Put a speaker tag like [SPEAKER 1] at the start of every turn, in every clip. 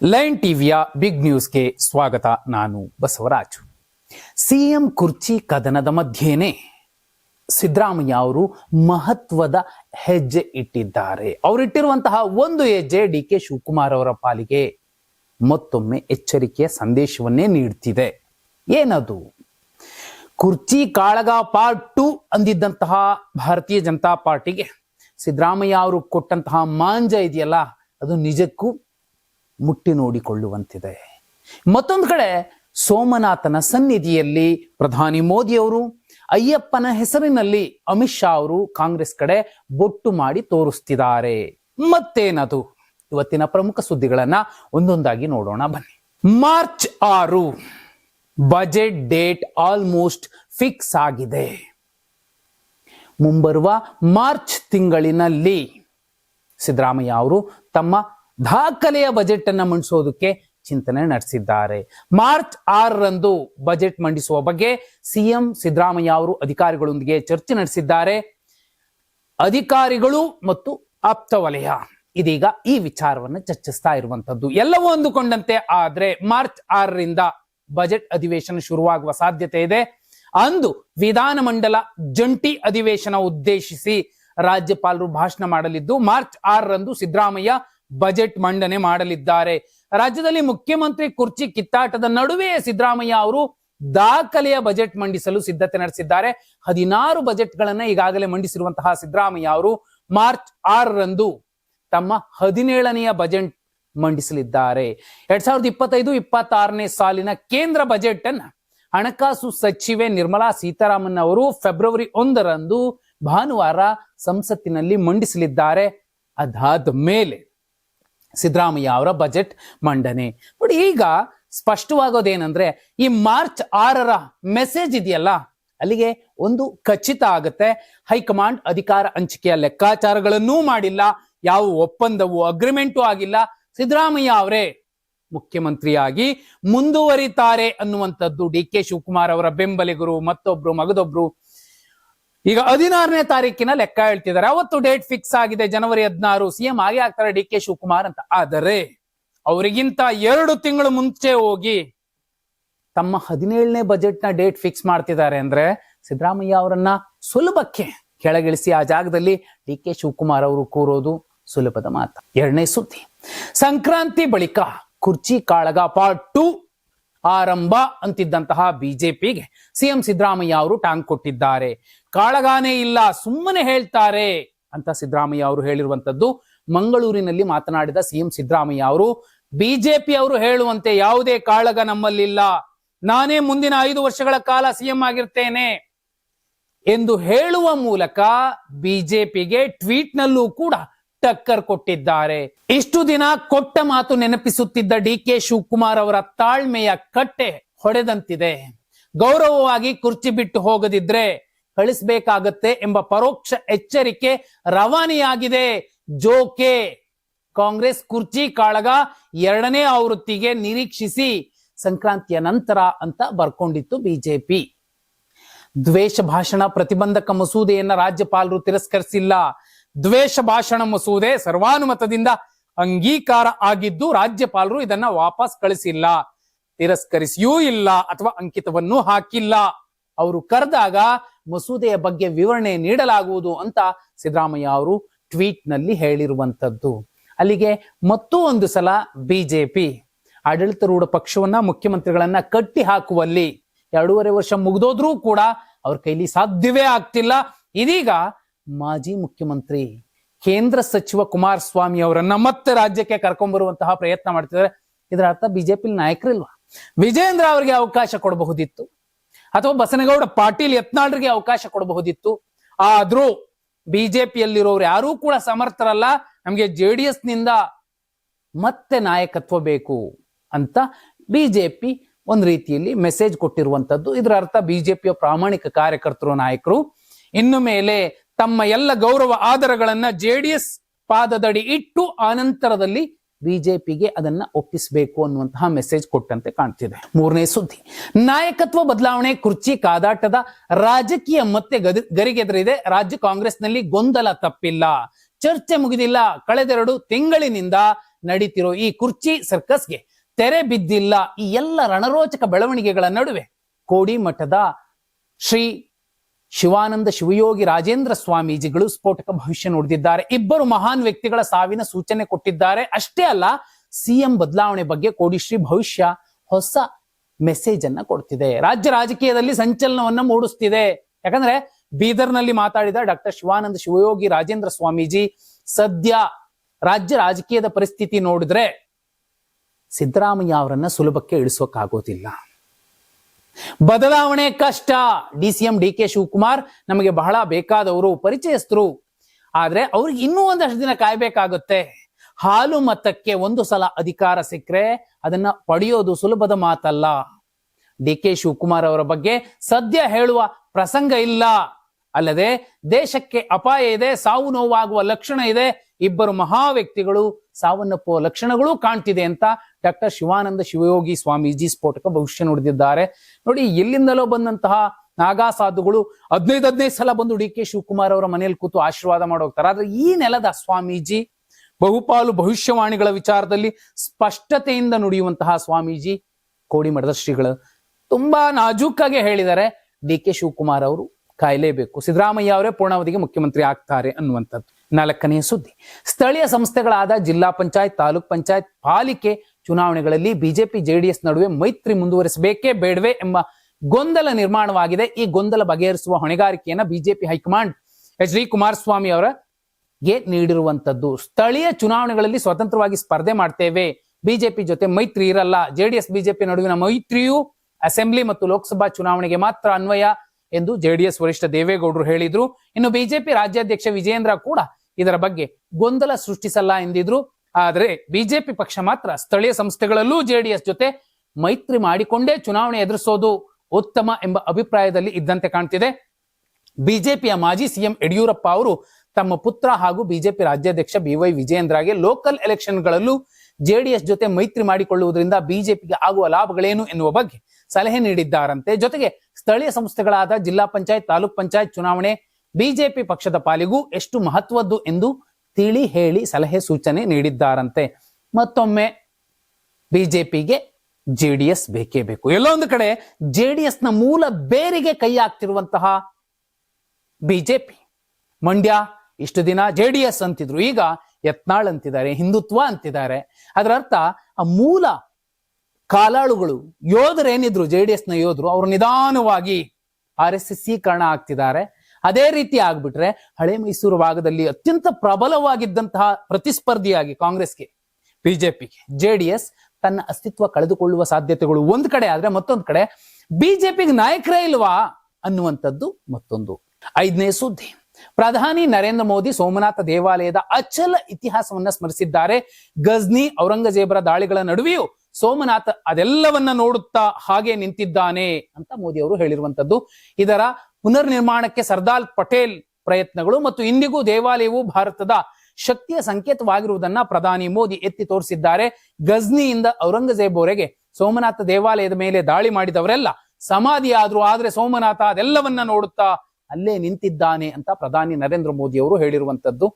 [SPEAKER 1] Line ಟಿವಿಯ big ನ್ಯೂಸ್ಗೆ ಸ್ವಾಗತ ನಾನು ಬಸವರಾಜು. ಸಿಎಂ ಕುರ್ಚಿ ಕದನದ ಮಧ್ಯೇನೆ ಸಿದ್ದರಾಮಯ್ಯ ಅವರು ಮಹತ್ವದ ಹೆಜ್ಜೆ ಇಟ್ಟಿದ್ದಾರೆ. ಅವರಿಟ್ಟಿರುವಂತಹ ಒಂದು ಹೆಜ್ಜೆ ಡಿ ಕೆ ಶಿವಕುಮಾರ್ ಅವರ ಪಾಲಿಗೆ ಮತ್ತೊಮ್ಮೆ ಎಚ್ಚರಿಕೆಯ ಸಂದೇಶವನ್ನೇ ನೀಡ್ತಿದೆ. ಏನದು? ಕುರ್ಚಿ ಕಾಳಗ ಪಾರ್ಟ್ ಟು ಅಂದಿದ್ದಂತಹ ಭಾರತೀಯ ಜನತಾ ಪಾರ್ಟಿಗೆ ಸಿದ್ದರಾಮಯ್ಯ ಅವರು ಕೊಟ್ಟಂತಹ ಮಾಂಜ ಇದೆಯಲ್ಲ, ಅದು ನಿಜಕ್ಕೂ ಮುಟ್ಟಿ ನೋಡಿಕೊಳ್ಳುವಂತಿದೆ. ಮತ್ತೊಂದು ಕಡೆ ಸೋಮನಾಥನ ಸನ್ನಿಧಿಯಲ್ಲಿ ಪ್ರಧಾನಿ ಮೋದಿ ಅವರು, ಅಯ್ಯಪ್ಪನ ಹೆಸರಿನಲ್ಲಿ ಅಮಿತ್ ಶಾ ಅವರು ಕಾಂಗ್ರೆಸ್ ಕಡೆ ಬೊಟ್ಟು ಮಾಡಿ ತೋರಿಸ್ತಿದ್ದಾರೆ. ಮತ್ತೇನದು? ಇವತ್ತಿನ ಪ್ರಮುಖ ಸುದ್ದಿಗಳನ್ನ ಒಂದೊಂದಾಗಿ ನೋಡೋಣ, ಬನ್ನಿ. ಮಾರ್ಚ್ ಆರು, ಬಜೆಟ್ ಡೇಟ್ ಆಲ್ಮೋಸ್ಟ್ ಫಿಕ್ಸ್ ಆಗಿದೆ. ಮುಂಬರುವ ಮಾರ್ಚ್ ತಿಂಗಳಿನಲ್ಲಿ ಸಿದ್ದರಾಮಯ್ಯ ಅವರು ತಮ್ಮ ದಾಖಲೆಯ ಬಜೆಟ್ ಅನ್ನ ಮಂಡಿಸೋದಕ್ಕೆ ಚಿಂತನೆ ನಡೆಸಿದ್ದಾರೆ. ಮಾರ್ಚ್ ಆರರಂದು ಬಜೆಟ್ ಮಂಡಿಸುವ ಬಗ್ಗೆ ಸಿಎಂ ಸಿದ್ದರಾಮಯ್ಯ ಅವರು ಅಧಿಕಾರಿಗಳೊಂದಿಗೆ ಚರ್ಚೆ ನಡೆಸಿದ್ದಾರೆ. ಅಧಿಕಾರಿಗಳು ಮತ್ತು ಆಪ್ತ ವಲಯ ಇದೀಗ ಈ ವಿಚಾರವನ್ನು ಚರ್ಚಿಸ್ತಾ ಇರುವಂತದ್ದು. ಎಲ್ಲವೂ ಅಂದುಕೊಂಡಂತೆ ಆದ್ರೆ ಮಾರ್ಚ್ ಆರರಿಂದ ಬಜೆಟ್ ಅಧಿವೇಶನ ಶುರುವಾಗುವ ಸಾಧ್ಯತೆ ಇದೆ. ಅಂದು ವಿಧಾನಮಂಡಲ ಜಂಟಿ ಅಧಿವೇಶನ ಉದ್ದೇಶಿಸಿ ರಾಜ್ಯಪಾಲರು ಭಾಷಣ ಮಾಡಲಿದ್ದು ಮಾರ್ಚ್ ಆರರಂದು ಸಿದ್ದರಾಮಯ್ಯ ಬಜೆಟ್ ಮಂಡನೆ ಮಾಡಲಿದ್ದಾರೆ. ರಾಜ್ಯದಲ್ಲಿ ಮುಖ್ಯಮಂತ್ರಿ ಕುರ್ಚಿ ಕಿತ್ತಾಟದ ನಡುವೆ ಸಿದ್ದರಾಮಯ್ಯ ಅವರು ದಾಖಲೆಯ ಬಜೆಟ್ ಮಂಡಿಸಲು ಸಿದ್ಧತೆ ನಡೆಸಿದ್ದಾರೆ. ಹದಿನಾರು ಬಜೆಟ್ಗಳನ್ನ ಈಗಾಗಲೇ ಮಂಡಿಸಿರುವಂತಹ ಸಿದ್ದರಾಮಯ್ಯ ಅವರು ಮಾರ್ಚ್ ಆರರಂದು ತಮ್ಮ ಹದಿನೇಳನೆಯ ಬಜೆಟ್ ಮಂಡಿಸಲಿದ್ದಾರೆ. ಎರಡ್ ಸಾವಿರದ ಇಪ್ಪತ್ತೈದು, ಇಪ್ಪತ್ತಾರನೇ ಸಾಲಿನ ಕೇಂದ್ರ ಬಜೆಟ್ ಅನ್ನ ಹಣಕಾಸು ಸಚಿವೆ ನಿರ್ಮಲಾ ಸೀತಾರಾಮನ್ ಅವರು ಫೆಬ್ರವರಿ ಒಂದರಂದು ಭಾನುವಾರ ಸಂಸತ್ತಿನಲ್ಲಿ ಮಂಡಿಸಲಿದ್ದಾರೆ. ಅದಾದ ಮೇಲೆ ಸಿದ್ದರಾಮಯ್ಯ ಅವರ ಬಜೆಟ್ ಮಂಡನೆ. ಬಟ್ ಈಗ ಸ್ಪಷ್ಟವಾಗೋದೇನಂದ್ರೆ, ಈ ಮಾರ್ಚ್ ಆರರ ಮೆಸೇಜ್ ಇದೆಯಲ್ಲ, ಅಲ್ಲಿಗೆ ಒಂದು ಖಚಿತ ಆಗುತ್ತೆ. ಹೈಕಮಾಂಡ್ ಅಧಿಕಾರ ಹಂಚಿಕೆಯ ಲೆಕ್ಕಾಚಾರಗಳನ್ನೂ ಮಾಡಿಲ್ಲ, ಯಾವ ಒಪ್ಪಂದವು ಅಗ್ರಿಮೆಂಟು ಆಗಿಲ್ಲ. ಸಿದ್ದರಾಮಯ್ಯ ಅವರೇ ಮುಖ್ಯಮಂತ್ರಿಯಾಗಿ ಮುಂದುವರಿತಾರೆ ಅನ್ನುವಂಥದ್ದು ಡಿ ಕೆ ಶಿವಕುಮಾರ್ ಅವರ ಬೆಂಬಲಿಗರು, ಮತ್ತೊಬ್ರು, ಮಗದೊಬ್ರು ಈಗ ಹದಿನಾರನೇ ತಾರೀಕಿನ ಲೆಕ್ಕ ಹೇಳ್ತಿದ್ದಾರೆ. ಅವತ್ತು ಡೇಟ್ ಫಿಕ್ಸ್ ಆಗಿದೆ. ಜನವರಿ ಹದಿನಾರು. ಸಿಎಂ ಆಗೇ ಆಗ್ತಾರೆ. ಡಿ ಕೆ ಶಿವಕುಮಾರ್ ಅಂತ. ಆದರೆ ಅವರಿಗಿಂತ ಎರಡು ತಿಂಗಳು ಮುಂಚೆ ಹೋಗಿ ತಮ್ಮ ಹದಿನೇಳನೇ ಬಜೆಟ್ನ ಡೇಟ್ ಫಿಕ್ಸ್ ಮಾಡ್ತಿದ್ದಾರೆ ಅಂದ್ರೆ ಸಿದ್ದರಾಮಯ್ಯ ಅವರನ್ನ ಸುಲಭಕ್ಕೆ ಕೆಳಗಿಳಿಸಿ ಆ ಜಾಗದಲ್ಲಿ ಡಿ ಕೆ ಶಿವಕುಮಾರ್ ಅವರು ಕೂರೋದು ಸುಲಭದ ಮಾತು. ಎರಡನೇ ಸುದ್ದಿ. ಸಂಕ್ರಾಂತಿ ಬಳಿಕ ಕುರ್ಚಿ ಕಾಳಗ ಪಾರ್ಟ್ ಟು ಆರಂಭ ಅಂತಿದ್ದಂತಹ ಬಿಜೆಪಿಗೆ ಸಿಎಂ ಸಿದ್ದರಾಮಯ್ಯ ಅವರು ಟಾಂಗ್ ಕೊಟ್ಟಿದ್ದಾರೆ. ಕಾಳಗಾನೇ ಇಲ್ಲ, ಸುಮ್ಮನೆ ಹೇಳ್ತಾರೆ ಅಂತ ಸಿದ್ದರಾಮಯ್ಯ ಅವರು ಹೇಳಿರುವಂತದ್ದು ಮಂಗಳೂರಿನಲ್ಲಿ ಮಾತನಾಡಿದ ಸಿಎಂ ಸಿದ್ದರಾಮಯ್ಯ ಅವರು, ಬಿಜೆಪಿ ಅವರು ಹೇಳುವಂತೆ ಯಾವುದೇ ಕಾಳಗ ನಮ್ಮಲ್ಲಿಲ್ಲ. ನಾನೇ ಮುಂದಿನ ಐದು ವರ್ಷಗಳ ಕಾಲ ಸಿಎಂ ಆಗಿರ್ತೇನೆ ಎಂದು ಹೇಳುವ ಮೂಲಕ ಬಿಜೆಪಿಗೆ ಟ್ವೀಟ್ನಲ್ಲೂ ಕೂಡ ಟಕ್ಕರ್ ಕೊಟ್ಟಿದ್ದಾರೆ. ಇಷ್ಟು ದಿನ ಕೊಟ್ಟ ಮಾತು ನೆನಪಿಸುತ್ತಿದ್ದ ಡಿ ಕೆ ಶಿವಕುಮಾರ್ ಅವರ ತಾಳ್ಮೆಯ ಕಟ್ಟೆ ಹೊಡೆದಂತಿದೆ. ಗೌರವವಾಗಿ ಕುರ್ಚಿ ಬಿಟ್ಟು ಹೋಗದಿದ್ರೆ ಕಳಿಸ್ಬೇಕಾಗತ್ತೆ ಎಂಬ ಪರೋಕ್ಷ ಎಚ್ಚರಿಕೆ ರವಾನೆಯಾಗಿದೆ. ಜೋಕೆ ಕಾಂಗ್ರೆಸ್ ಕುರ್ಚಿ ಕಾಳಗ ಎರಡನೇ ಆವೃತ್ತಿಗೆ ನಿರೀಕ್ಷಿಸಿ ಸಂಕ್ರಾಂತಿಯ ನಂತರ ಅಂತ ಬರ್ಕೊಂಡಿತ್ತು ಬಿಜೆಪಿ. ದ್ವೇಷ ಭಾಷಣ ಪ್ರತಿಬಂಧಕ ಮಸೂದೆಯನ್ನ ರಾಜ್ಯಪಾಲರು ತಿರಸ್ಕರಿಸಿಲ್ಲ. ದ್ವೇಷ ಭಾಷಣ ಮಸೂದೆ ಸರ್ವಾನುಮತದಿಂದ ಅಂಗೀಕಾರ ಆಗಿದ್ದು ರಾಜ್ಯಪಾಲರು ಇದನ್ನ ವಾಪಸ್ ಕಳಿಸಿಲ್ಲ. ತಿರಸ್ಕರಿಸಿಯೂ ಇಲ್ಲ ಅಥವಾ ಅಂಕಿತವನ್ನೂ ಹಾಕಿಲ್ಲ. ಅವರು ಕರೆದಾಗ ಮಸೂದೆಯ ಬಗ್ಗೆ ವಿವರಣೆ ನೀಡಲಾಗುವುದು ಅಂತ ಸಿದ್ದರಾಮಯ್ಯ ಅವರು ಟ್ವೀಟ್ನಲ್ಲಿ ಹೇಳಿರುವಂತದ್ದು ಅಲ್ಲಿಗೆ ಮತ್ತೂ ಒಂದು ಸಲ ಬಿಜೆಪಿ ಆಡಳಿತಾರೂಢ ಪಕ್ಷವನ್ನ ಮುಖ್ಯಮಂತ್ರಿಗಳನ್ನ ಕಟ್ಟಿ ಹಾಕುವಲ್ಲಿ ಎರಡೂವರೆ ವರ್ಷ ಮುಗಿದೋದ್ರೂ ಕೂಡ ಅವ್ರ ಕೈಲಿ ಸಾಧ್ಯವೇ ಆಗ್ತಿಲ್ಲ. ಇದೀಗ ಮಾಜಿ ಮುಖ್ಯಮಂತ್ರಿ ಕೇಂದ್ರ ಸಚಿವ ಕುಮಾರಸ್ವಾಮಿ ಅವರನ್ನ ಮತ್ತೆ ರಾಜ್ಯಕ್ಕೆ ಕರ್ಕೊಂಡ್ಬರುವಂತಹ ಪ್ರಯತ್ನ ಮಾಡ್ತಿದ್ದಾರೆ. ಇದರ ಅರ್ಥ ಬಿಜೆಪಿ ನಾಯಕರಿಲ್ವಾ? ವಿಜೇಂದ್ರ ಅವರಿಗೆ ಅವಕಾಶ ಕೊಡಬಹುದಿತ್ತು. ಅಥವಾ ಬಸನಗೌಡ ಪಾಟೀಲ್ ಯತ್ನಾಳ್ರಿಗೆ ಅವಕಾಶ ಕೊಡಬಹುದಿತ್ತು. ಆದ್ರೂ ಬಿಜೆಪಿಯಲ್ಲಿರೋರು ಯಾರೂ ಕೂಡ ಸಮರ್ಥರಲ್ಲ. ನಮಗೆ ಜೆ ಡಿ ಎಸ್ನಿಂದ ಮತ್ತೆ ನಾಯಕತ್ವ ಬೇಕು ಅಂತ ಬಿಜೆಪಿ ಒಂದು ರೀತಿಯಲ್ಲಿ ಮೆಸೇಜ್ ಕೊಟ್ಟಿರುವಂತದ್ದು. ಇದರ ಅರ್ಥ ಬಿಜೆಪಿಯ ಪ್ರಾಮಾಣಿಕ ಕಾರ್ಯಕರ್ತರು ನಾಯಕರು. ಇನ್ನು ಮೇಲೆ ತಮ್ಮ ಎಲ್ಲ ಗೌರವ ಆಧಾರಗಳನ್ನ ಜೆ ಡಿ ಪಾದದಡಿ ಇಟ್ಟು ಆನಂತರದಲ್ಲಿ ಬಿಜೆಪಿಗೆ ಅದನ್ನ ಒಪ್ಪಿಸಬೇಕು ಅನ್ನುವಂತಹ ಮೆಸೇಜ್ ಕೊಟ್ಟಂತೆ ಕಾಣ್ತಿದೆ. ಮೂರನೇ ಸುದ್ದಿ. ನಾಯಕತ್ವ ಬದಲಾವಣೆ ಕುರ್ಚಿ ಕಾದಾಟದ ರಾಜಕೀಯ ಮತ್ತೆ ಗದಿ, ಗರಿಗೆದರಿದೆ. ರಾಜ್ಯ ಕಾಂಗ್ರೆಸ್ನಲ್ಲಿ ಗೊಂದಲ ತಪ್ಪಿಲ್ಲ. ಚರ್ಚೆ ಮುಗಿದಿಲ್ಲ. ಕಳೆದೆರಡು ತಿಂಗಳಿನಿಂದ ನಡೀತಿರೋ ಈ ಕುರ್ಚಿ ಸರ್ಕಸ್ಗೆ ತೆರೆ ಬಿದ್ದಿಲ್ಲ. ಈ ಎಲ್ಲ ರಣರೋಚಕ ಬೆಳವಣಿಗೆಗಳ ನಡುವೆ ಕೋಡಿಮಠದ ಶ್ರೀ ಶಿವಾನಂದ ಶಿವಯೋಗಿ ರಾಜೇಂದ್ರ ಸ್ವಾಮೀಜಿಗಳು ಸ್ಫೋಟಕ ಭವಿಷ್ಯ ನುಡಿದಿದ್ದಾರೆ. ಇಬ್ಬರು ಮಹಾನ್ ವ್ಯಕ್ತಿಗಳ ಸಾವಿನ ಸೂಚನೆ ಕೊಟ್ಟಿದ್ದಾರೆ. ಅಷ್ಟೇ ಅಲ್ಲ, ಸಿಎಂ ಬದಲಾವಣೆ ಬಗ್ಗೆ ಕೋಡಿಶ್ರೀ ಭವಿಷ್ಯ ಹೊಸ ಮೆಸೇಜ್ ಅನ್ನ ಕೊಡ್ತಿದೆ. ರಾಜ್ಯ ರಾಜಕೀಯದಲ್ಲಿ ಸಂಚಲನವನ್ನ ಮೂಡಿಸ್ತಿದೆ. ಯಾಕಂದ್ರೆ ಬೀದರ್ನಲ್ಲಿ ಮಾತಾಡಿದ ಡಾಕ್ಟರ್ ಶಿವಾನಂದ ಶಿವಯೋಗಿ ರಾಜೇಂದ್ರ ಸ್ವಾಮೀಜಿ ಸದ್ಯ ರಾಜ್ಯ ರಾಜಕೀಯದ ಪರಿಸ್ಥಿತಿ ನೋಡಿದ್ರೆ ಸಿದ್ದರಾಮಯ್ಯ ಅವರನ್ನ ಸುಲಭಕ್ಕೆ ಇಳಿಸೋಕ್ಕಾಗೋದಿಲ್ಲ. ಬದಲಾವಣೆ ಕಷ್ಟ. D C M D K Shivakumar ನಮಗೆ ಬಹಳ ಬೇಕಾದವರು, ಪರಿಚಯಸ್ಥರು. ಆದ್ರೆ ಅವ್ರಿಗೆ ಇನ್ನೂ ಒಂದಷ್ಟು ದಿನ ಕಾಯ್ಬೇಕಾಗುತ್ತೆ. ಹಾಲು ಮತಕ್ಕೆ ಒಂದು ಸಲ ಅಧಿಕಾರ ಸಿಕ್ಕರೆ ಅದನ್ನ ಪಡೆಯೋದು ಸುಲಭದ ಮಾತಲ್ಲ. ಡಿ ಕೆ ಶಿವಕುಮಾರ್ ಅವರ ಬಗ್ಗೆ ಸದ್ಯ ಹೇಳುವ ಪ್ರಸಂಗ ಇಲ್ಲ. ಅಲ್ಲದೆ ದೇಶಕ್ಕೆ ಅಪಾಯ ಇದೆ, ಸಾವು ನೋವಾಗುವ ಲಕ್ಷಣ ಇದೆ, ಇಬ್ಬರು ಮಹಾ ವ್ಯಕ್ತಿಗಳು, ಸಾವನ್ನಪ್ಪುವ ಲಕ್ಷಣಗಳು ಕಾಣ್ತಿದೆ ಅಂತ ಡಾಕ್ಟರ್ ಶಿವಾನಂದ ಶಿವಯೋಗಿ ಸ್ವಾಮೀಜಿ ಸ್ಫೋಟಕ ಭವಿಷ್ಯ ನುಡಿದಿದ್ದಾರೆ. ನೋಡಿ ಎಲ್ಲಿಂದಲೋ ಬಂದಂತಹ ನಾಗಾ ಸಾಧುಗಳು ಹದಿನೈದು ಹದಿನೈದು ಸಲ ಬಂದು ಡಿ ಕೆ ಶಿವಕುಮಾರ್ ಅವರ ಮನೆಯಲ್ಲಿ ಕೂತು ಆಶೀರ್ವಾದ ಮಾಡೋಗ್ತಾರೆ ಆದ್ರೆ ಈ ನೆಲದ ಸ್ವಾಮೀಜಿ ಬಹುಪಾಲು ಭವಿಷ್ಯವಾಣಿಗಳ ವಿಚಾರದಲ್ಲಿ ಸ್ಪಷ್ಟತೆಯಿಂದ ನುಡಿಯುವಂತಹ ಸ್ವಾಮೀಜಿ ಕೋಡಿಮಠದ ಶ್ರೀಗಳು ತುಂಬಾ ನಾಜೂಕಾಗಿ ಹೇಳಿದ್ದಾರೆ. ಡಿ ಕೆ ಶಿವಕುಮಾರ್ ಅವರು ಕಾಯಲೇಬೇಕು. ಸಿದ್ದರಾಮಯ್ಯ ಅವರೇ ಪೂರ್ಣಾವಧಿಗೆ ಮುಖ್ಯಮಂತ್ರಿ ಆಗ್ತಾರೆ ಅನ್ನುವಂಥದ್ದು. ನಾಲ್ಕನೆಯ ಸುದ್ದಿ. ಸ್ಥಳೀಯ ಸಂಸ್ಥೆಗಳಾದ ಜಿಲ್ಲಾ ಪಂಚಾಯತ್, ತಾಲೂಕ್ ಪಂಚಾಯತ್, ಪಾಲಿಕೆ ಚುನಾವಣೆಗಳಲ್ಲಿ ಬಿಜೆಪಿ, ಜೆಡಿಎಸ್ ನಡುವೆ ಮೈತ್ರಿ ಮುಂದುವರಿಸಬೇಕೇ ಬೇಡವೇ ಎಂಬ ಗೊಂದಲ ನಿರ್ಮಾಣವಾಗಿದೆ. ಈ ಗೊಂದಲ ಬಗೆಹರಿಸುವ ಹೊಣೆಗಾರಿಕೆಯನ್ನ BJP high command H D Kumaraswamy ಅವರ ಗೆ ನೀಡಿರುವಂತದ್ದು ಸ್ಥಳೀಯ ಚುನಾವಣೆಗಳಲ್ಲಿ ಸ್ವತಂತ್ರವಾಗಿ ಸ್ಪರ್ಧೆ ಮಾಡ್ತೇವೆ. ಬಿಜೆಪಿ ಜೊತೆ ಮೈತ್ರಿ ಇರಲ್ಲ. ಜೆಡಿಎಸ್, ಬಿಜೆಪಿ ನಡುವಿನ ಮೈತ್ರಿಯು ಅಸೆಂಬ್ಲಿ ಮತ್ತು ಲೋಕಸಭಾ ಚುನಾವಣೆಗೆ ಮಾತ್ರ ಅನ್ವಯ. ಎಂದು ಜೆಡಿಎಸ್ ವರಿಷ್ಠ ದೇವೇಗೌಡರು ಹೇಳಿದ್ರು. ಇನ್ನು ಬಿಜೆಪಿ ರಾಜ್ಯಾಧ್ಯಕ್ಷ ವಿಜೇಂದ್ರ ಕೂಡ ಇದರ ಬಗ್ಗೆ ಗೊಂದಲ ಸೃಷ್ಟಿಸಲ್ಲ ಎಂದಿದ್ರು. ಆದರೆ ಬಿಜೆಪಿ ಪಕ್ಷ ಮಾತ್ರ ಸ್ಥಳೀಯ ಸಂಸ್ಥೆಗಳಲ್ಲೂ ಜೆಡಿಎಸ್ ಜೊತೆ ಮೈತ್ರಿ ಮಾಡಿಕೊಂಡೇ ಚುನಾವಣೆ ಎದುರಿಸೋದು ಉತ್ತಮ ಎಂಬ ಅಭಿಪ್ರಾಯದಲ್ಲಿ ಇದ್ದಂತೆ ಕಾಣ್ತಿದೆ. ಬಿಜೆಪಿಯ ಮಾಜಿ ಸಿಎಂ ಯಡಿಯೂರಪ್ಪ ಅವರು ತಮ್ಮ ಪುತ್ರ ಹಾಗೂ ಬಿಜೆಪಿ ರಾಜ್ಯಾಧ್ಯಕ್ಷ ಬಿವೈ ವಿಜಯೇಂದ್ರಗೆ ಲೋಕಲ್ ಎಲೆಕ್ಷನ್ಗಳಲ್ಲೂ ಜೆಡಿಎಸ್ ಜೊತೆ ಮೈತ್ರಿ ಮಾಡಿಕೊಳ್ಳುವುದರಿಂದ ಬಿಜೆಪಿಗೆ ಆಗುವ ಲಾಭಗಳೇನು ಎನ್ನುವ ಬಗ್ಗೆ ಸಲಹೆ ನೀಡಿದ್ದಾರಂತೆ. ಜೊತೆಗೆ ಸ್ಥಳೀಯ ಸಂಸ್ಥೆಗಳಾದ ಜಿಲ್ಲಾ ಪಂಚಾಯತ್, ತಾಲೂಕ್ ಪಂಚಾಯತ್ ಚುನಾವಣೆ ಬಿಜೆಪಿ ಪಕ್ಷದ ಪಾಲಿಗೂ ಎಷ್ಟು ಮಹತ್ವದ್ದು ಎಂದು ತಿಳಿ ಹೇಳಿ ಸಲಹೆ ಸೂಚನೆ ನೀಡಿದ್ದಾರಂತೆ. ಮತ್ತೊಮ್ಮೆ ಬಿಜೆಪಿಗೆ ಜೆಡಿಎಸ್ ಬೇಕೇ ಬೇಕು. ಎಲ್ಲೊಂದು ಕಡೆ ಜೆಡಿಎಸ್ನ ಮೂಲ ಬೇರಿಗೆ ಕೈ ಹಾಕ್ತಿರುವಂತಹ ಬಿಜೆಪಿ. ಮಂಡ್ಯ ಇಷ್ಟು ದಿನ ಜೆಡಿಎಸ್ ಅಂತಿದ್ರು. ಈಗ ಯತ್ನಾಳ್ ಅಂತಿದ್ದಾರೆ, ಹಿಂದುತ್ವ ಅಂತಿದ್ದಾರೆ. ಅದರ ಅರ್ಥ, ಆ ಮೂಲ ಕಾಲಾಳುಗಳು ಯೋಧರೇನಿದ್ರು ಜೆಡಿಎಸ್ನ ಯೋಧರು, ಅವರು ನಿಧಾನವಾಗಿ ಆರ್ ಎಸ್ ಎಸ್ ಕಾರಣ ಆಗ್ತಿದ್ದಾರೆ. ಅದೇ ರೀತಿ ಆಗ್ಬಿಟ್ರೆ, ಹಳೆ ಮೈಸೂರು ಭಾಗದಲ್ಲಿ ಅತ್ಯಂತ ಪ್ರಬಲವಾಗಿದ್ದಂತಹ ಪ್ರತಿಸ್ಪರ್ಧಿಯಾಗಿ ಕಾಂಗ್ರೆಸ್ಗೆ ಬಿಜೆಪಿಗೆ ಜೆಡಿಎಸ್ ತನ್ನ ಅಸ್ತಿತ್ವ ಕಳೆದುಕೊಳ್ಳುವ ಸಾಧ್ಯತೆಗಳು ಒಂದ್ ಕಡೆ ಆದ್ರೆ ಮತ್ತೊಂದ್ ಕಡೆ ಬಿಜೆಪಿಗೆ ನಾಯಕರೇ ಇಲ್ವಾ ಅನ್ನುವಂಥದ್ದು ಮತ್ತೊಂದು. ಐದನೇ ಸುದ್ದಿ. ಪ್ರಧಾನಿ ನರೇಂದ್ರ ಮೋದಿ ಸೋಮನಾಥ ದೇವಾಲಯದ ಅಚಲ ಇತಿಹಾಸವನ್ನ ಸ್ಮರಿಸಿದ್ದಾರೆ. ಗಜ್ನಿ, ಔರಂಗಜೇಬರ ದಾಳಿಗಳ ನಡುವೆಯೂ ಸೋಮನಾಥ ಅದೆಲ್ಲವನ್ನ ನೋಡುತ್ತಾ ಹಾಗೆ ನಿಂತಿದ್ದಾನೆ ಅಂತ ಮೋದಿ ಅವರು ಹೇಳಿರುವಂತದ್ದು. ಇದರ ಪುನರ್ ನಿರ್ಮಾಣಕ್ಕೆ ಸರ್ದಾರ್ ಪಟೇಲ್ ಪ್ರಯತ್ನಗಳು ಮತ್ತು ಇಂದಿಗೂ ದೇವಾಲಯವು ಭಾರತದ ಶಕ್ತಿಯ ಸಂಕೇತವಾಗಿರುವುದನ್ನ ಪ್ರಧಾನಿ ಮೋದಿ ಎತ್ತಿ ತೋರಿಸಿದ್ದಾರೆ. ಗಜ್ನಿಯಿಂದ ಔರಂಗಜೇಬ್ ಸೋಮನಾಥ ದೇವಾಲಯದ ಮೇಲೆ ದಾಳಿ ಮಾಡಿದವರೆಲ್ಲ ಸಮಾಧಿಯಾದ್ರು, ಆದ್ರೆ ಸೋಮನಾಥ ಅದೆಲ್ಲವನ್ನ ನೋಡುತ್ತಾ ಅಲ್ಲೇ ನಿಂತಿದ್ದಾನೆ ಅಂತ ಪ್ರಧಾನಿ ನರೇಂದ್ರ ಮೋದಿ ಅವರು ಹೇಳಿರುವಂತದ್ದು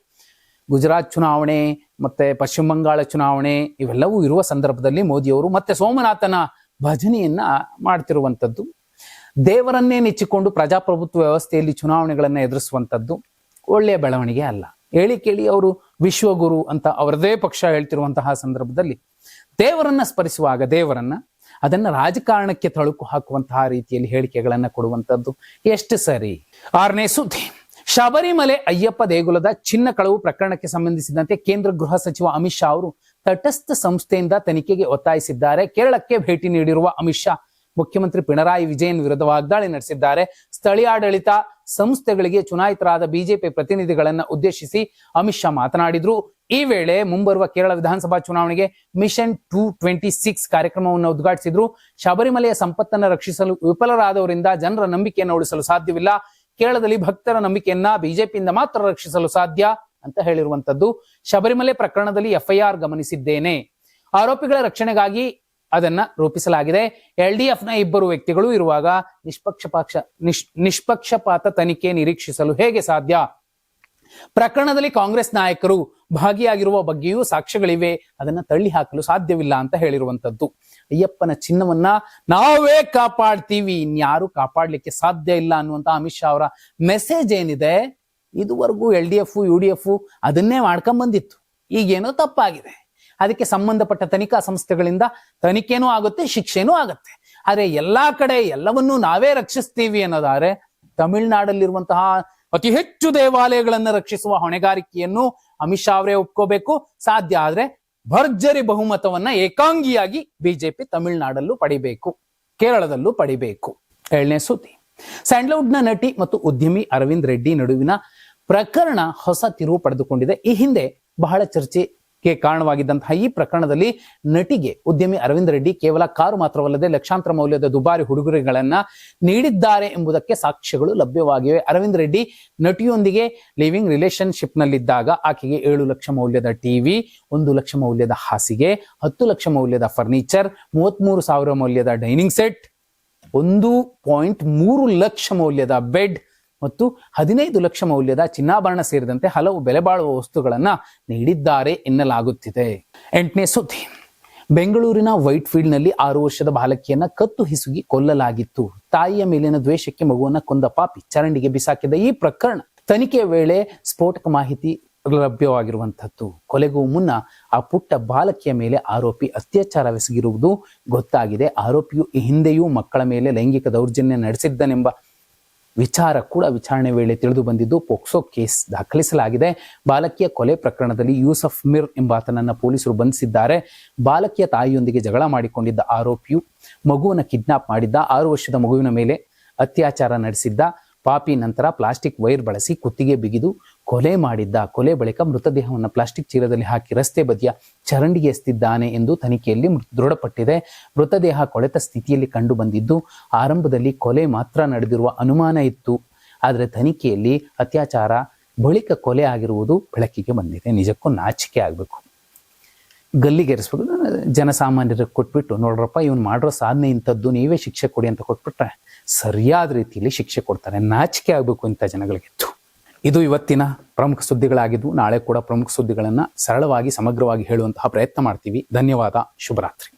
[SPEAKER 1] ಗುಜರಾತ್ ಚುನಾವಣೆ ಮತ್ತೆ ಪಶ್ಚಿಮ ಬಂಗಾಳ ಚುನಾವಣೆ ಇವೆಲ್ಲವೂ ಇರುವ ಸಂದರ್ಭದಲ್ಲಿ ಮೋದಿ ಅವರು ಮತ್ತೆ ಸೋಮನಾಥನ ಭಜನೆಯನ್ನ ಮಾಡ್ತಿರುವಂಥದ್ದು. ದೇವರನ್ನೇ ನೆಚ್ಚಿಕೊಂಡು ಪ್ರಜಾಪ್ರಭುತ್ವ ವ್ಯವಸ್ಥೆಯಲ್ಲಿ ಚುನಾವಣೆಗಳನ್ನ ಎದುರಿಸುವಂತದ್ದು ಒಳ್ಳೆಯ ಬೆಳವಣಿಗೆ ಅಲ್ಲ. ಹೇಳಿ ಕೇಳಿ ಅವರು ವಿಶ್ವಗುರು ಅಂತ ಅವರದೇ ಪಕ್ಷ ಹೇಳ್ತಿರುವಂತಹ ಸಂದರ್ಭದಲ್ಲಿ ದೇವರನ್ನ ಸ್ಮರಿಸುವಾಗ ದೇವರನ್ನ ಅದನ್ನ ರಾಜಕಾರಣಕ್ಕೆ ತಳುಕು ಹಾಕುವಂತಹ ರೀತಿಯಲ್ಲಿ ಹೇಳಿಕೆಗಳನ್ನ ಕೊಡುವಂತದ್ದು ಎಷ್ಟು ಸರಿ? ಆರನೇ ಸುದ್ದಿ. ಶಬರಿಮಲೆ ಅಯ್ಯಪ್ಪ ದೇಗುಲದ ಚಿನ್ನ ಕಳವು ಪ್ರಕರಣಕ್ಕೆ ಸಂಬಂಧಿಸಿದಂತೆ ಕೇಂದ್ರ ಗೃಹ ಸಚಿವ ಅಮಿತ್ ಶಾ ಅವರು ತಟಸ್ಥ ಸಂಸ್ಥೆಯಿಂದ ತನಿಖೆಗೆ ಒತ್ತಾಯಿಸಿದ್ದಾರೆ. ಕೇರಳಕ್ಕೆ ಭೇಟಿ ನೀಡಿರುವ ಅಮಿತ್ ಶಾ ಮುಖ್ಯಮಂತ್ರಿ ಪಿಣರಾಯಿ ವಿಜಯನ್ ವಿರುದ್ಧ ವಾಗ್ದಾಳಿ ನಡೆಸಿದ್ದಾರೆ. ಸ್ಥಳೀಯಾಡಳಿತ ಸಂಸ್ಥೆಗಳಿಗೆ ಚುನಾಯಿತರಾದ ಬಿಜೆಪಿ ಪ್ರತಿನಿಧಿಗಳನ್ನ ಉದ್ದೇಶಿಸಿ ಅಮಿತ್ ಶಾ ಮಾತನಾಡಿದ್ರು. ಈ ವೇಳೆ ಮುಂಬರುವ ಕೇರಳ ವಿಧಾನಸಭಾ ಚುನಾವಣೆಗೆ ಮಿಷನ್ ಟೂ ಟ್ವೆಂಟಿ ಸಿಕ್ಸ್ ಕಾರ್ಯಕ್ರಮವನ್ನು ಉದ್ಘಾಟಿಸಿದ್ರು. ಶಬರಿಮಲೆಯ ಸಂಪತ್ತನ್ನು ರಕ್ಷಿಸಲು ವಿಫಲರಾದವರಿಂದ ಜನರ ನಂಬಿಕೆಯನ್ನು ಉಳಿಸಲು ಸಾಧ್ಯವಿಲ್ಲ. ಕೇರಳದಲ್ಲಿ ಭಕ್ತರ ನಂಬಿಕೆಯನ್ನ ಬಿಜೆಪಿಯಿಂದ ಮಾತ್ರ ರಕ್ಷಿಸಲು ಸಾಧ್ಯ ಅಂತ ಹೇಳಿರುವಂತದ್ದು ಶಬರಿಮಲೆ ಪ್ರಕರಣದಲ್ಲಿ ಎಫ್ಐಆರ್ ಗಮನಿಸಿದ್ದೇನೆ. ಆರೋಪಿಗಳ ರಕ್ಷಣೆಗಾಗಿ ಅದನ್ನ ರೂಪಿಸಲಾಗಿದೆ. ಎಲ್ ಡಿ ನ ಇಬ್ಬರು ವ್ಯಕ್ತಿಗಳು ಇರುವಾಗ ನಿಷ್ಪಕ್ಷಪಾಕ್ಷ ನಿಷ್ ನಿಷ್ಪಕ್ಷಪಾತ ತನಿಖೆ ನಿರೀಕ್ಷಿಸಲು ಹೇಗೆ ಸಾಧ್ಯ? ಪ್ರಕರಣದಲ್ಲಿ ಕಾಂಗ್ರೆಸ್ ನಾಯಕರು ಭಾಗಿಯಾಗಿರುವ ಬಗ್ಗೆಯೂ ಸಾಕ್ಷ್ಯಗಳಿವೆ. ಅದನ್ನ ತಳ್ಳಿ ಹಾಕಲು ಸಾಧ್ಯವಿಲ್ಲ ಅಂತ ಹೇಳಿರುವಂತದ್ದು. ಅಯ್ಯಪ್ಪನ ಚಿನ್ನವನ್ನ ನಾವೇ ಕಾಪಾಡ್ತೀವಿ. ಇನ್ಯಾರು ಕಾಪಾಡ್ಲಿಕ್ಕೆ ಸಾಧ್ಯ ಇಲ್ಲ ಅನ್ನುವಂತ ಅಮಿತ್ ಶಾ ಅವರ ಮೆಸೇಜ್ ಏನಿದೆ? ಇದುವರೆಗೂ L D F U D F ಅದನ್ನೇ ಮಾಡ್ಕೊಂಡ್ ಬಂದಿತ್ತು ಈಗೇನೋ ತಪ್ಪಾಗಿದೆ. ಅದಕ್ಕೆ ಸಂಬಂಧಪಟ್ಟ ತನಿಖಾ ಸಂಸ್ಥೆಗಳಿಂದ ತನಿಖೆನೂ ಆಗುತ್ತೆ, ಶಿಕ್ಷೆನೂ ಆಗುತ್ತೆ. ಆದ್ರೆ ಎಲ್ಲಾ ಕಡೆ ಎಲ್ಲವನ್ನೂ ನಾವೇ ರಕ್ಷಿಸ್ತೀವಿ ಅನ್ನೋದಾದ್ರೆ, ತಮಿಳುನಾಡಲ್ಲಿರುವಂತಹ ಅತಿ ಹೆಚ್ಚು ದೇವಾಲಯಗಳನ್ನ ರಕ್ಷಿಸುವ ಹೊಣೆಗಾರಿಕೆಯನ್ನು ಅಮಿತ್ ಶಾ ಅವರೇ ಒಪ್ಕೋಬೇಕು. ಸಾಧ್ಯ ಆದ್ರೆ ಭರ್ಜರಿ ಬಹುಮತವನ್ನ ಏಕಾಂಗಿಯಾಗಿ ಬಿಜೆಪಿ ತಮಿಳುನಾಡಲ್ಲೂ ಪಡಿಬೇಕು. ಕೇರಳದಲ್ಲೂ ಪಡಿಬೇಕು. ಏಳನೇ ಸುದ್ದಿ. ಸ್ಯಾಂಡ್ಲ್ವುಡ್ನ ನಟಿ ಮತ್ತು ಉದ್ಯಮಿ ಅರವಿಂದ್ ರೆಡ್ಡಿ ನಡುವಿನ ಪ್ರಕರಣ ಹೊಸ ತಿರುವು ಪಡೆದುಕೊಂಡಿದೆ. ಈ ಹಿಂದೆ ಬಹಳ ಚರ್ಚೆಗೆ ಕಾರಣವಾಗಿದ್ದಂತಹ ಈ ಪ್ರಕರಣದಲ್ಲಿ ನಟಿಗೆ ಉದ್ಯಮಿ ಅರವಿಂದ್ ರೆಡ್ಡಿ ಕೇವಲ ಕಾರು ಮಾತ್ರವಲ್ಲದೆ ಲಕ್ಷಾಂತರ ಮೌಲ್ಯದ ದುಬಾರಿ ಹುಡುಗರುಗಳನ್ನ ನೀಡಿದ್ದಾರೆ ಎಂಬುದಕ್ಕೆ ಸಾಕ್ಷ್ಯಗಳು ಲಭ್ಯವಾಗಿವೆ. ಅರವಿಂದ್ ರೆಡ್ಡಿ ನಟಿಯೊಂದಿಗೆ ಲಿವಿಂಗ್ ರಿಲೇಶನ್ಶಿಪ್ ನಲ್ಲಿದ್ದಾಗ ಆಕೆಗೆ ಏಳು ಲಕ್ಷ ಮೌಲ್ಯದ ಟಿವಿ ಒಂದು ಲಕ್ಷ ಮೌಲ್ಯದ ಹಾಸಿಗೆ, ಹತ್ತು ಲಕ್ಷ ಮೌಲ್ಯದ ಫರ್ನಿಚರ್, ಮೂವತ್ಮೂರು ಸಾವಿರ ಮೌಲ್ಯದ ಡೈನಿಂಗ್ ಸೆಟ್, ಒಂದು ಪಾಯಿಂಟ್ ಮೂರು ಲಕ್ಷ ಮೌಲ್ಯದ ಬೆಡ್ ಮತ್ತು ಹದಿನೈದು ಲಕ್ಷ ಮೌಲ್ಯದ ಚಿನ್ನಾಭರಣ ಸೇರಿದಂತೆ ಹಲವು ಬೆಲೆಬಾಳುವ ವಸ್ತುಗಳನ್ನು ನೀಡಿದ್ದಾರೆ ಎನ್ನಲಾಗುತ್ತಿದೆ. ಎಂಟನೇ ಸುದ್ದಿ. ಬೆಂಗಳೂರಿನ ವೈಟ್ ಫೀಲ್ಡ್ನಲ್ಲಿ ಆರು ವರ್ಷದ ಬಾಲಕಿಯನ್ನ ಕತ್ತು ಹಿಸುಗಿ ಕೊಲ್ಲಲಾಗಿತ್ತು. ತಾಯಿಯ ಮೇಲಿನ ದ್ವೇಷಕ್ಕೆ ಮಗುವನ್ನ ಕೊಂದ ಪಾಪಿ ಚರಂಡಿಗೆ ಬಿಸಾಕಿದ ಈ ಪ್ರಕರಣ ತನಿಖೆ ವೇಳೆ ಸ್ಫೋಟಕ ಮಾಹಿತಿ ಲಭ್ಯವಾಗಿರುವಂತದ್ದು ಕೊಲೆಗೂ ಮುನ್ನ ಆ ಪುಟ್ಟ ಬಾಲಕಿಯ ಮೇಲೆ ಆರೋಪಿ ಅತ್ಯಾಚಾರವೆಸಗಿರುವುದು ಗೊತ್ತಾಗಿದೆ. ಆರೋಪಿಯು ಈ ಹಿಂದೆಯೂ ಮಕ್ಕಳ ಮೇಲೆ ಲೈಂಗಿಕ ದೌರ್ಜನ್ಯ ನಡೆಸಿದ್ದನೆಂಬ ವಿಚಾರ ಕೂಡ ವಿಚಾರಣೆ ವೇಳೆ ತಿಳಿದು ಬಂದಿದ್ದು ಪೋಕ್ಸೋ ಕೇಸ್ ದಾಖಲಿಸಲಾಗಿದೆ. ಬಾಲಕಿಯ ಕೊಲೆ ಪ್ರಕರಣದಲ್ಲಿ ಯೂಸಫ್ ಮಿರ್ ಎಂಬಾತನನ್ನ ಪೊಲೀಸರು ಬಂಧಿಸಿದ್ದಾರೆ. ಬಾಲಕಿಯ ತಾಯಿಯೊಂದಿಗೆ ಜಗಳ ಮಾಡಿಕೊಂಡಿದ್ದ ಆರೋಪಿಯು ಮಗುವನ್ನು ಕಿಡ್ನಾಪ್ ಮಾಡಿದ್ದ. ಆರು ವರ್ಷದ ಮಗುವಿನ ಮೇಲೆ ಅತ್ಯಾಚಾರ ನಡೆಸಿದ್ದ. ಪಾಪಿ ನಂತರ ಪ್ಲಾಸ್ಟಿಕ್ ವೈರ್ ಬಳಸಿ ಕುತ್ತಿಗೆ ಬಿಗಿದು ಕೊಲೆ ಮಾಡಿದ್ದ, ಕೊಲೆ ಬಳಿಕ ಮೃತದೇಹವನ್ನು ಪ್ಲಾಸ್ಟಿಕ್ ಚೀಲದಲ್ಲಿ ಹಾಕಿ ರಸ್ತೆ ಬದಿಯ ಚರಂಡಿಗೆ ಎಸ್ತಿದ್ದಾನೆ ಎಂದು ತನಿಖೆಯಲ್ಲಿ ದೃಢಪಟ್ಟಿದೆ. ಮೃತದೇಹ ಕೊಳೆತ ಸ್ಥಿತಿಯಲ್ಲಿ ಕಂಡು ಬಂದಿದ್ದು, ಆರಂಭದಲ್ಲಿ ಕೊಲೆ ಮಾತ್ರ ನಡೆದಿರುವ ಅನುಮಾನ ಇತ್ತು. ಆದರೆ ತನಿಖೆಯಲ್ಲಿ ಅತ್ಯಾಚಾರ, ಬಳಿಕ ಕೊಲೆ ಆಗಿರುವುದು ಬೆಳಕಿಗೆ ಬಂದಿದೆ. ನಿಜಕ್ಕೂ ನಾಚಿಕೆ ಆಗಬೇಕು. ಗಲ್ಲಿಗೇರಿಸ್ಬೇಕು. ಜನಸಾಮಾನ್ಯರಿಗೆ ಕೊಟ್ಬಿಟ್ಟು, ನೋಡ್ರಪ್ಪ, ಇವನು ಮಾಡಿರೋ ಸಾಧನೆ ಇಂಥದ್ದು, ನೀವೇ ಶಿಕ್ಷೆ ಕೊಡಿ ಅಂತ ಕೊಟ್ಬಿಟ್ರೆ ಸರಿಯಾದ ರೀತಿಯಲ್ಲಿ ಶಿಕ್ಷೆ ಕೊಡ್ತಾರೆ. ನಾಚಿಕೆ ಆಗಬೇಕು ಇಂಥ ಜನಗಳಿಗೆ. ಇದು ಇವತ್ತಿನ ಪ್ರಮುಖ ಸುದ್ದಿಗಳಾಗಿದ್ದು ನಾಳೆ ಕೂಡ ಪ್ರಮುಖ ಸುದ್ದಿಗಳನ್ನು ಸರಳವಾಗಿ ಸಮಗ್ರವಾಗಿ ಹೇಳುವಂತಹ ಪ್ರಯತ್ನ ಮಾಡ್ತೀವಿ. ಧನ್ಯವಾದ. ಶುಭರಾತ್ರಿ.